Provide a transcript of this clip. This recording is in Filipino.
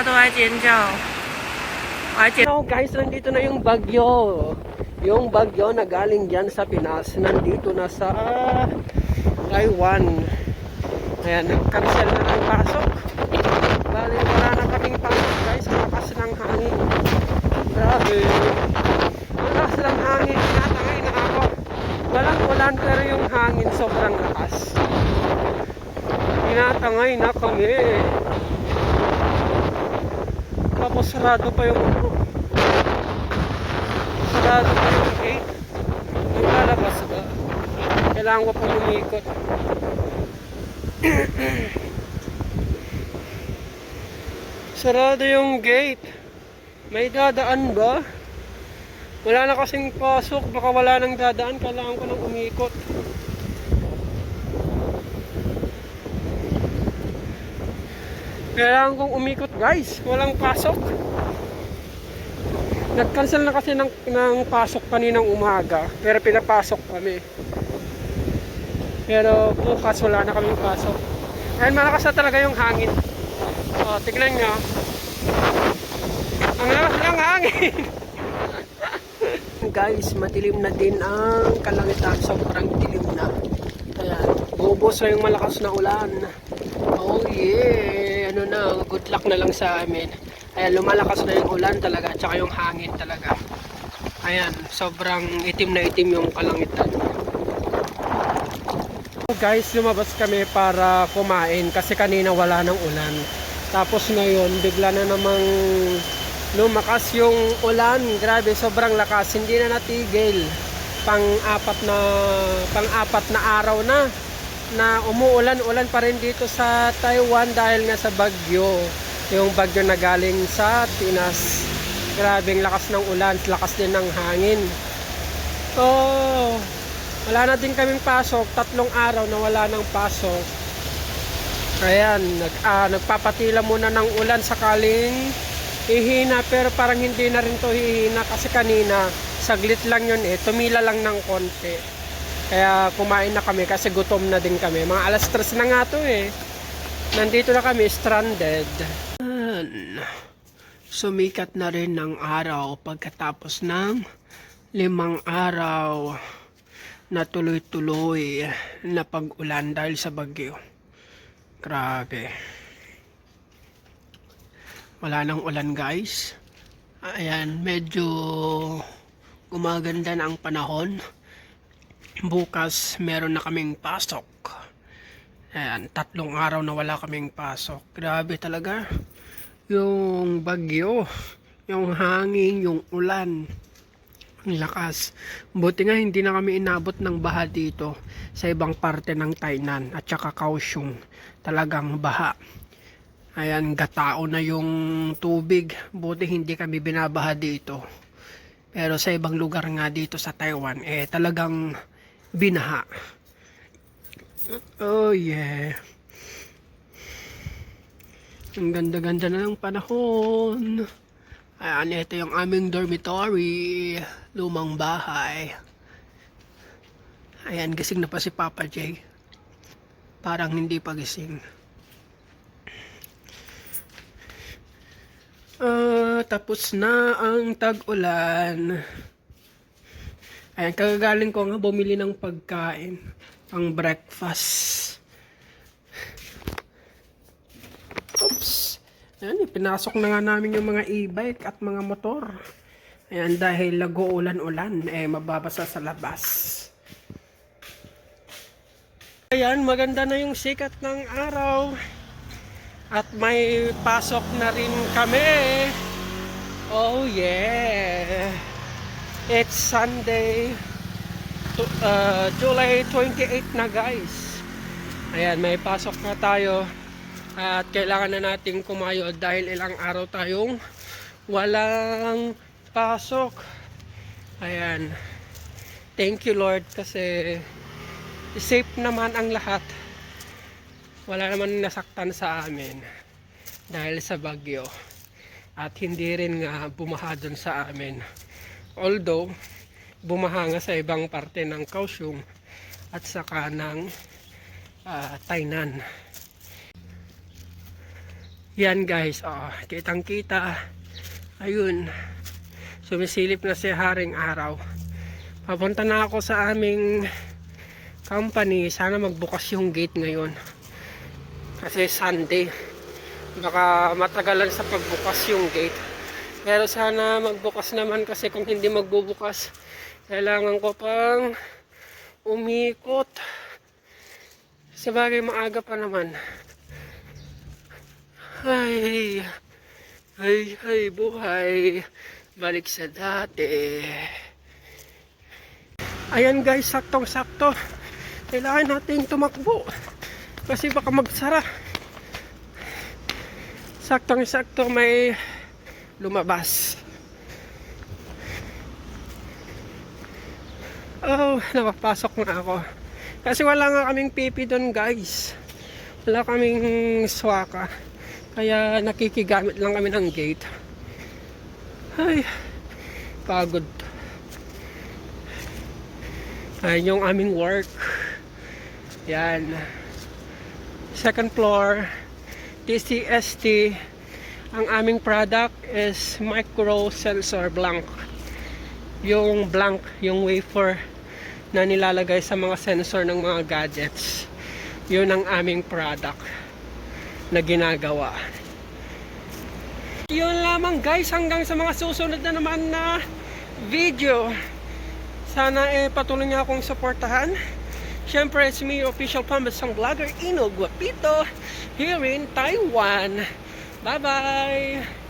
家都在尖叫，我还尖。 Hello guys, nandito na yung bagyo. Yung bagyo na galing dyan sa Pinas, nandito na sa Taiwan. Ayan, cancel na ng pasok. Bali, wala na kaming pasok guys, ang lakas ng hangin. Grabe. Ang lakas ng hangin, tinatangay na ako. Walang ulan pero yung hangin sobrang lakas. Tinatangay na kami. Tapos sarado pa yung ano. Sarado pa yung gate. Naglalabas ba? Kailangan ko pa umikot. Sarado yung gate. May dadaan ba? Wala na kasing pasok. Baka wala nang dadaan. Kailangan ko nang umikot. Kailangan kong umikot guys. Walang pasok. Nag-cancel na kasi ng, ng pasok kaninang umaga. Pero pinapasok kami. Pero bukas wala na kaming pasok. Ayun malakas na talaga yung hangin. O, tignan nyo. Ang lakas ng hangin. Guys, madilim na din ang kalangitan. Sobrang dilim na. Ayan, bubos na yung malakas na ulan. Oh yeah, good luck na lang sa amin. Ayan, lumalakas na yung ulan talaga, tsaka yung hangin talaga. Ayan, sobrang itim na itim yung kalangitan. Guys, lumabas kami para kumain kasi kanina wala ng ulan. Tapos ngayon, bigla na namang lumakas yung ulan. Grabe, sobrang lakas. Hindi na natigil. Pang-apat na pang-apat na araw na na umuulan-ulan pa rin dito sa Taiwan dahil nga sa bagyo. Yung bagyo na galing sa Pinas. Grabing lakas ng ulan, lakas din ng hangin. So, wala na din kaming pasok. Tatlong araw na wala ng pasok. Ayan, nag, ah, nagpapatila muna ng ulan sakaling hihina pero parang hindi na rin to hihina kasi kanina saglit lang yun eh, tumila lang ng konti. Kaya kumain na kami kasi gutom na din kami. Mga alas 3 na nga to eh. Nandito na kami, stranded. Sumikat na rin ng araw pagkatapos ng limang araw na tuloy-tuloy na pag-ulan dahil sa bagyo. Grabe. Wala nang ulan guys. Ayan, medyo gumaganda na ang panahon. Bukas meron na kaming pasok. Ayan, tatlong araw na wala kaming pasok. Grabe talaga. Yung bagyo, yung hangin, yung ulan. Ang lakas. Buti nga hindi na kami inabot ng baha dito sa ibang parte ng Tainan at saka Kaohsiung. Talagang baha. Ayan, gatao na yung tubig. Buti hindi kami binabaha dito. Pero sa ibang lugar nga dito sa Taiwan, eh talagang binaha. Oh yeah. Ang ganda-ganda na ng panahon. Ayan, ito yung aming dormitory. Lumang bahay. Ayan, gising na pa si Papa J. Parang hindi pa gising. Ah, tapos na ang tag-ulan. Ayan, kagagaling ko nga bumili ng pagkain. Pang breakfast. Oops. Ayan, pinasok na nga namin yung mga e-bike at mga motor. Ayan, dahil nag-uulan-ulan, eh, mababasa sa labas. Ayan, maganda na yung sikat ng araw. At may pasok na rin kami. Oh yeah. It's Sunday. Uh, July 28 na guys. Ayan, may pasok na tayo. At kailangan na nating kumayod dahil ilang araw tayong walang pasok. Ayan. Thank you Lord kasi safe naman ang lahat wala naman nasaktan sa amin dahil sa bagyo at hindi rin nga bumaha sa amin although bumaha nga sa ibang parte ng Kaohsiung at saka ng ah, Tainan Yan guys, oh, kitang kita. Ayun. Sumisilip na si Haring Araw. Papunta na ako sa aming company. Sana magbukas yung gate ngayon. Kasi Sunday. Baka matagalan sa pagbukas yung gate. Pero sana magbukas naman kasi kung hindi magbubukas, kailangan ko pang umikot. Sa bagay maaga pa naman. Ay, ay, ay, buhay. Balik sa dati. Ayan guys, saktong-sakto. Kailangan natin tumakbo. Kasi baka magsara. Saktong-sakto may lumabas. Oh, napapasok na ako. Kasi wala nga kaming pipi doon guys. Wala kaming swaka. Kaya nakikigamit lang kami ng gate. Ay, pagod. Ayan yung aming work. Yan. Second floor. TCST. Ang aming product is micro sensor blank. Yung blank, yung wafer na nilalagay sa mga sensor ng mga gadgets. Yun ang aming product na ginagawa. Yun lamang guys, hanggang sa mga susunod na naman na video. Sana eh patuloy niyo akong suportahan. Siyempre, it's me, official pambasang vlogger, Ino Guapito, here in Taiwan. 拜拜